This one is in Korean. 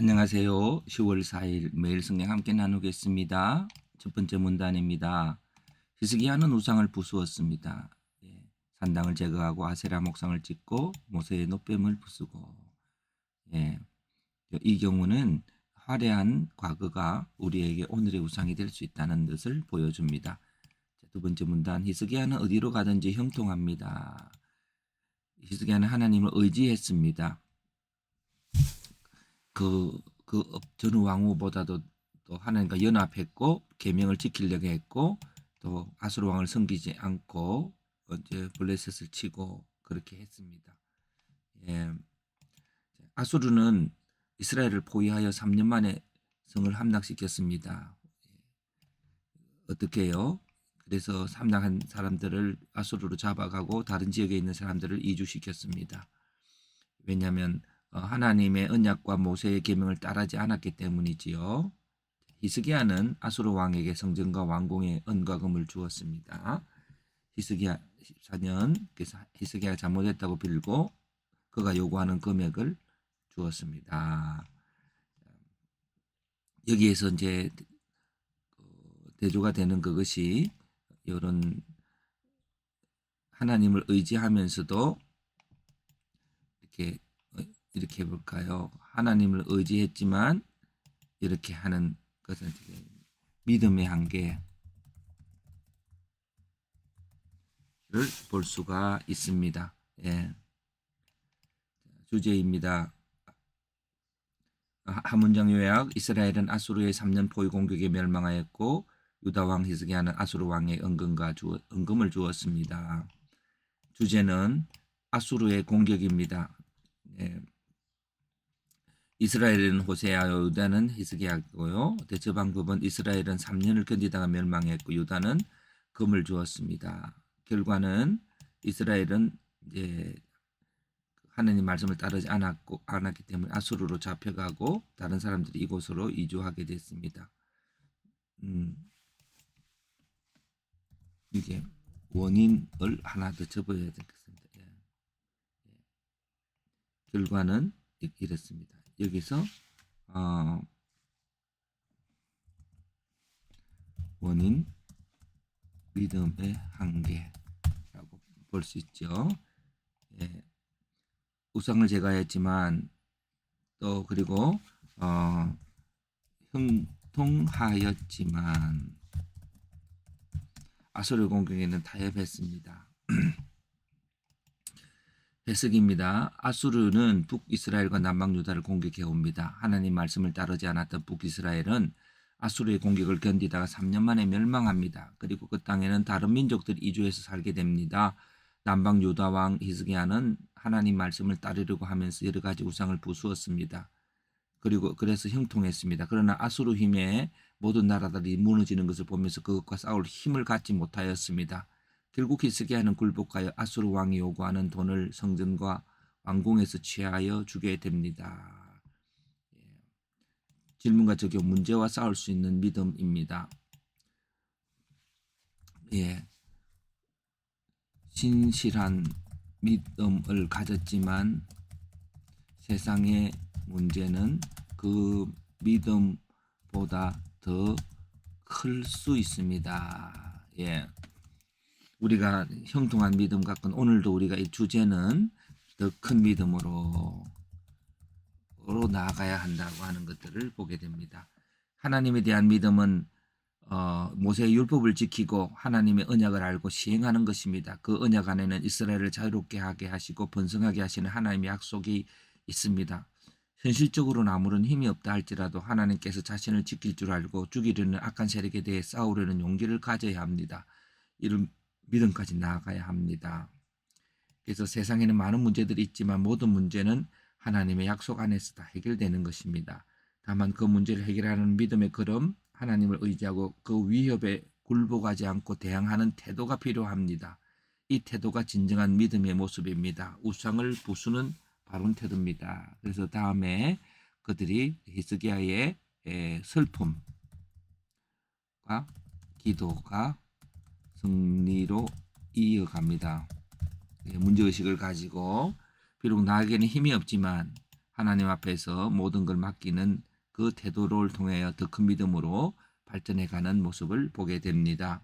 안녕하세요. 10월 4일 매일 성경 함께 나누겠습니다. 첫 번째 문단입니다. 히스기야는 우상을 부수었습니다. 예, 산당을 제거하고 아세라 목상을 찍고 모세의 노뱀을 부수고 예, 이 경우는 화려한 과거가 우리에게 오늘의 우상이 될 수 있다는 것을 보여줍니다. 자, 두 번째 문단 히스기야는 어디로 가든지 형통합니다. 히스기야는 하나님을 의지했습니다. 그, 그 전후 왕후보다도 또 하나님과 연합했고 계명을 지키려고 했고 또 아수르 왕을 섬기지 않고 이제 블레셋을 치고 그렇게 했습니다. 예. 아수르는 이스라엘을 포위하여 3년 만에 성을 함락시켰습니다. 어떻게 해요? 그래서 함락한 사람들을 아수르로 잡아가고 다른 지역에 있는 사람들을 이주시켰습니다. 왜냐하면 어, 하나님의 언약과 모세의 계명을 따르지 않았기 때문이지요. 히스기야는 아수르 왕에게 성전과 왕궁의 은과 금을 주었습니다. 히스기야 14년 그래서 히스기야가 잘못했다고 빌고 그가 요구하는 금액을 주었습니다. 여기에서 이제 어, 대조가 되는 그것이 이런 하나님을 의지하면서도 이렇게 이렇게 해볼까요? 하나님을 의지했지만 이렇게 하는 것은 믿음의 한계를 볼 수가 있습니다. 예. 주제입니다. 한 문장 요약 이스라엘은 아수르의 3년 포위 공격에 멸망하였고 유다 왕 히스기야는 아수르 왕의 은금과 주, 은금을 주었습니다. 주제는 아수르의 공격입니다. 예. 이스라엘은 호세아, 유다는 히스기야고요. 대처 방법은 이스라엘은 3년을 견디다가 멸망했고 유다는 금을 주었습니다. 결과는 이스라엘은 이제 하느님 말씀을 따르지 않았고 않았기 때문에 아수르로 잡혀가고 다른 사람들이 이곳으로 이주하게 됐습니다. 음, 이게 원인을 하나 더 접어야 되겠습니다. 예. 예. 결과는 이렇습니다. 여기서 어, 원인 믿음의 한계라고 볼 수 있죠. 예. 우상을 제거했지만 또 그리고 어, 형통하였지만 아수르 공격에는 타협했습니다. 해석입니다. 아수르는 북이스라엘과 남방 유다를 공격해 옵니다. 하나님 말씀을 따르지 않았던 북이스라엘은 아수르의 공격을 견디다가 3년 만에 멸망합니다. 그리고 그 땅에는 다른 민족들이 이주해서 살게 됩니다. 남방 유다 왕 히스기야는 하나님 말씀을 따르려고 하면서 여러 가지 우상을 부수었습니다. 그리고 그래서 형통했습니다. 그러나 아수르 힘에 모든 나라들이 무너지는 것을 보면서 그것과 싸울 힘을 갖지 못하였습니다. 결국 히스기야는 굴복하여 아수르 왕이 요구하는 돈을 성전과 왕궁에서 취하여 주게 됩니다. 예. 질문과 적용 문제와 싸울 수 있는 믿음입니다. 예. 신실한 믿음을 가졌지만 세상의 문제는 그 믿음보다 더 클 수 있습니다. 예. 우리가 형통한 믿음 갖고는 오늘도 우리가 이 주제는 더 큰 믿음으로 로 나아가야 한다고 하는 것들을 보게 됩니다. 하나님에 대한 믿음은 어, 모세의 율법을 지키고 하나님의 언약을 알고 시행하는 것입니다. 그 언약 안에는 이스라엘을 자유롭게 하게 하시고 번성하게 하시는 하나님의 약속이 있습니다. 현실적으로는 아무런 힘이 없다 할지라도 하나님께서 자신을 지킬 줄 알고 죽이려는 악한 세력에 대해 싸우려는 용기를 가져야 합니다. 이런 믿음까지 나아가야 합니다. 그래서 세상에는 많은 문제들이 있지만 모든 문제는 하나님의 약속 안에서 다 해결되는 것입니다. 다만 그 문제를 해결하는 믿음의 걸음, 하나님을 의지하고 그 위협에 굴복하지 않고 대항하는 태도가 필요합니다. 이 태도가 진정한 믿음의 모습입니다. 우상을 부수는 바른 태도입니다. 그래서 다음에 그들이 히스기야의 슬픔과 기도가 승리로 이어갑니다. 예, 문제의식을 가지고 비록 나에게는 힘이 없지만 하나님 앞에서 모든 걸 맡기는 그 태도를 통하여 더 큰 믿음으로 발전해가는 모습을 보게 됩니다.